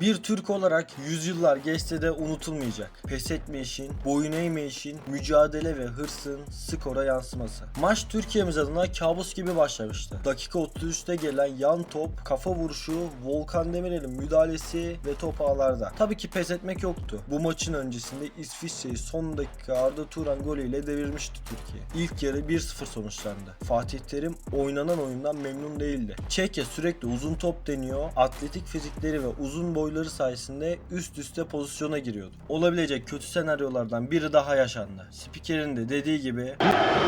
Bir Türk olarak yüzyıllar geçse de unutulmayacak. Pes etmeyişin, boyun eğmeyişin, mücadele ve hırsın skora yansıması. Maç Türkiye'miz adına kabus gibi başlamıştı. Dakika 33'te gelen yan top, kafa vuruşu, Volkan Demirel'in müdahalesi ve top ağlarda. Tabii ki pes etmek yoktu. Bu maçın öncesinde İsviçre'yi son dakika Arda Turan golüyle devirmişti Türkiye. İlk yarı 1-0 sonuçlandı. Fatih Terim oynanan oyundan memnun değildi. Çekya sürekli uzun top deniyor, atletik fizikleri ve uzun boyları sayesinde üst üste pozisyona giriyordu. Olabilecek kötü senaryolardan biri daha yaşandı. Spikerin de dediği gibi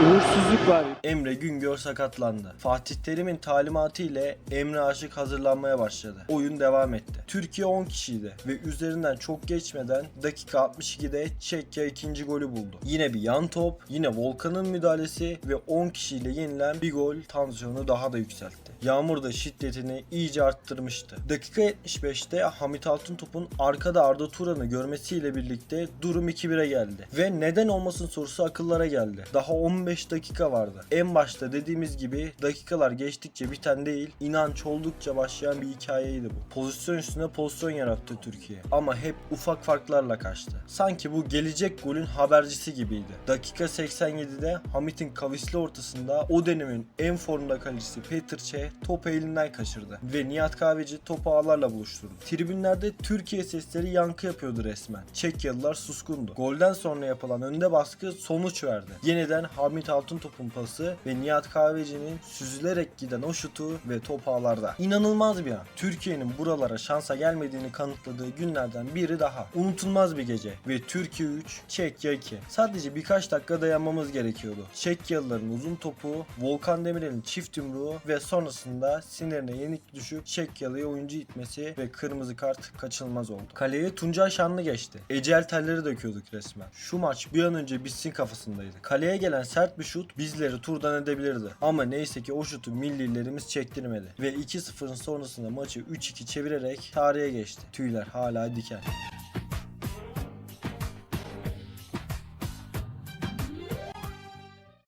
Uğursuzluk var. Emre Güngör sakatlandı. Fatih Terim'in talimatı ile Emre Aşık hazırlanmaya başladı. Oyun devam etti. Türkiye 10 kişiydi ve üzerinden çok geçmeden dakika 62'de Çekya ikinci golü buldu. Yine bir yan top, yine Volkan'ın müdahalesi ve 10 kişiyle yenilen bir gol tansiyonu daha da yükseltti. Yağmur da şiddetini iyice arttırmıştı. Dakika 75'te Hamit Altıntop'un arkada Arda Turan'ı görmesiyle birlikte durum 2-1'e geldi. Ve neden olmasın sorusu akıllara geldi. Daha 15 dakika vardı. En başta dediğimiz gibi dakikalar geçtikçe biten değil, inanç oldukça başlayan bir hikayeydi bu. Pozisyon üstüne pozisyon yarattı Türkiye. Ama hep ufak farklarla kaçtı. Sanki bu gelecek golün habercisi gibiydi. Dakika 87'de Hamit'in kavisli ortasında o dönemin en formda kalecisi Petr Çeh topu elinden kaçırdı. Ve Nihat Kahveci topu ağlarla buluşturdu. Tribünlerde Türkiye sesleri yankı yapıyordu resmen. Çekyalılar suskundu. Golden sonra yapılan önde baskı sonuç verdi. Yeniden Hamit Altıntop'un pası ve Nihat Kahveci'nin süzülerek giden o şutu ve top ağlarda. İnanılmaz bir an. Türkiye'nin buralara şansa gelmediğini kanıtladığı günlerden biri daha. Unutulmaz bir gece ve Türkiye 3, Çekya 2. Sadece birkaç dakika dayanmamız gerekiyordu. Çekyalıların uzun topu, Volkan Demirel'in çift yumruğu ve sonrasında sinirine yenik düşüp Çekyalı'ya oyuncu itmesi ve kırmızı kart kaçınılmaz oldu. Kaleye Tuncay Şanlı geçti. Ecel telleri döküyorduk resmen. Şu maç bir an önce bitsin kafasındaydı. Kaleye gelen sert bir şut bizleri turdan edebilirdi. Ama neyse ki o şutu millilerimiz çektirmedi. Ve 2-0'ın sonrasında maçı 3-2 çevirerek tarihe geçti. Tüyler hala diken.